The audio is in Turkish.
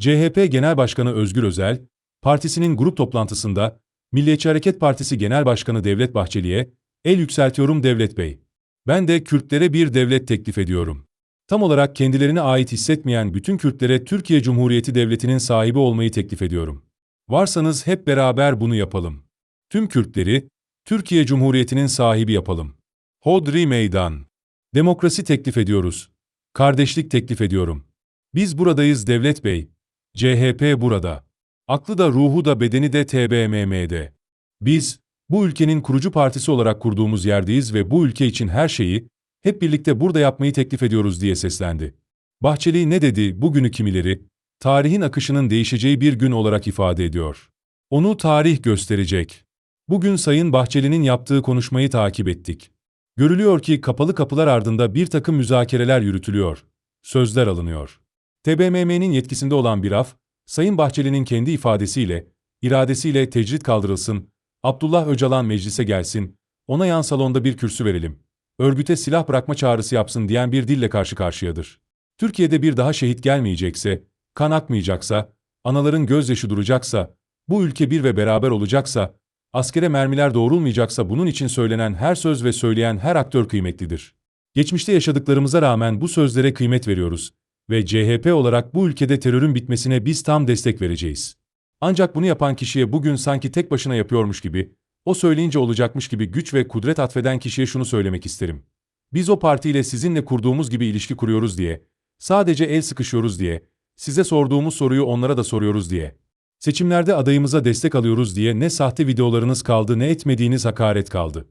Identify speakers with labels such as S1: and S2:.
S1: CHP Genel Başkanı Özgür Özel, partisinin grup toplantısında Milliyetçi Hareket Partisi Genel Başkanı Devlet Bahçeli'ye el yükseltiyorum Devlet Bey. Ben de Kürtlere bir devlet teklif ediyorum. Tam olarak kendilerine ait hissetmeyen bütün Kürtlere Türkiye Cumhuriyeti Devleti'nin sahibi olmayı teklif ediyorum. Varsanız hep beraber bunu yapalım. Tüm Kürtleri Türkiye Cumhuriyeti'nin sahibi yapalım. Hodri meydan. Demokrasi teklif ediyoruz. Kardeşlik teklif ediyorum. Biz buradayız Devlet Bey. CHP burada. Aklı da ruhu da bedeni de TBMM'de. Biz, bu ülkenin kurucu partisi olarak kurduğumuz yerdeyiz ve bu ülke için her şeyi, hep birlikte burada yapmayı teklif ediyoruz diye seslendi. Bahçeli ne dedi bugünü kimileri, tarihin akışının değişeceği bir gün olarak ifade ediyor. Onu tarih gösterecek. Bugün Sayın Bahçeli'nin yaptığı konuşmayı takip ettik. Görülüyor ki kapalı kapılar ardında bir takım müzakereler yürütülüyor, sözler alınıyor. TBMM'nin yetkisinde olan bir af, Sayın Bahçeli'nin kendi ifadesiyle, iradesiyle tecrit kaldırılsın, Abdullah Öcalan meclise gelsin, ona yan salonda bir kürsü verelim, örgüte silah bırakma çağrısı yapsın diyen bir dille karşı karşıyadır. Türkiye'de bir daha şehit gelmeyecekse, kan akmayacaksa, anaların gözyaşı duracaksa, bu ülke bir ve beraber olacaksa, askere mermiler doğrulmayacaksa bunun için söylenen her söz ve söyleyen her aktör kıymetlidir. Geçmişte yaşadıklarımıza rağmen bu sözlere kıymet veriyoruz ve CHP olarak bu ülkede terörün bitmesine biz tam destek vereceğiz. Ancak bunu yapan kişiye bugün sanki tek başına yapıyormuş gibi, o söyleyince olacakmış gibi güç ve kudret atfeden kişiye şunu söylemek isterim. Biz o partiyle sizinle kurduğumuz gibi ilişki kuruyoruz diye, sadece el sıkışıyoruz diye, size sorduğumuz soruyu onlara da soruyoruz diye. Seçimlerde adayımıza destek alıyoruz diye ne sahte videolarınız kaldı ne etmediğiniz hakaret kaldı.